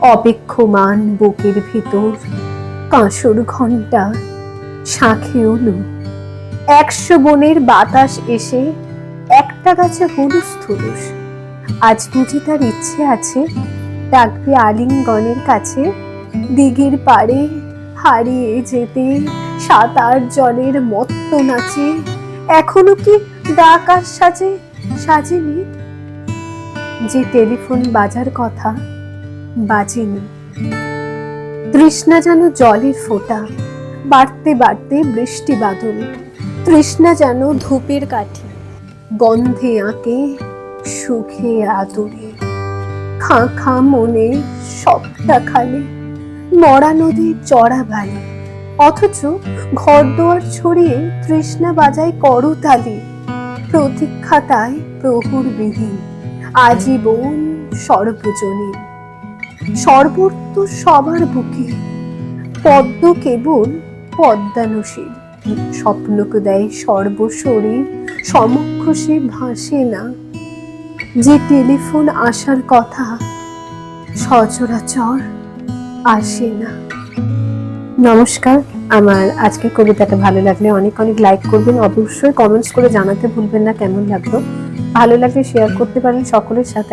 অপেক্ষমান বুকের ভিতর কাঁসর ঘণ্টা শাঁখে উলু একশো বনের বাতাস এসে একটা গাছে হুলুস থুলুস। আজ বুঝি তার ইচ্ছে আছে ডাকবে আলিঙ্গনের কাছে। দিঘির পাড়ে হারিয়ে যেতে, সাতার জলের মত্ত নাচে। এখনও কি ডাক আর সাজে সাজেনি? যে টেলিফোন বাজার কথা বাজেনি। তৃষ্ণা যেন জলের ফোঁটা, বাড়তে বাড়তে বৃষ্টি বাদল। তৃষ্ণা যেন ধূপের কাঠি, গন্ধে আঁকে সুখে আদরে। খাঁ খাঁ মনে সবটা খালি, মরা নদীর চড়া বালি। অথচ ঘর দোয়ার ছড়িয়ে তৃষ্ণা বাজায় করতালি, প্রতীক্ষাতায় প্রহুর বিহীন আজীবন সর্বজনীন। সর্বত্র সবার বুকে। পদ্ম কেবল পদ্মানুশীল। স্বপ্নকে দেয় সর্বশরীর, সমক্ষ সে ভাসে না। যে টেলিফোন আসার কথা সচরাচর আসে না। নমস্কার, আমার আজকের কবিতাটা ভালো লাগলে অনেক অনেক লাইক করবেন। অবশ্যই কমেন্টস করে জানাতে ভুলবেন না, কেমন লাগল? ভালো লাগলে শেয়ার করতে পারেন সকলের সাথে।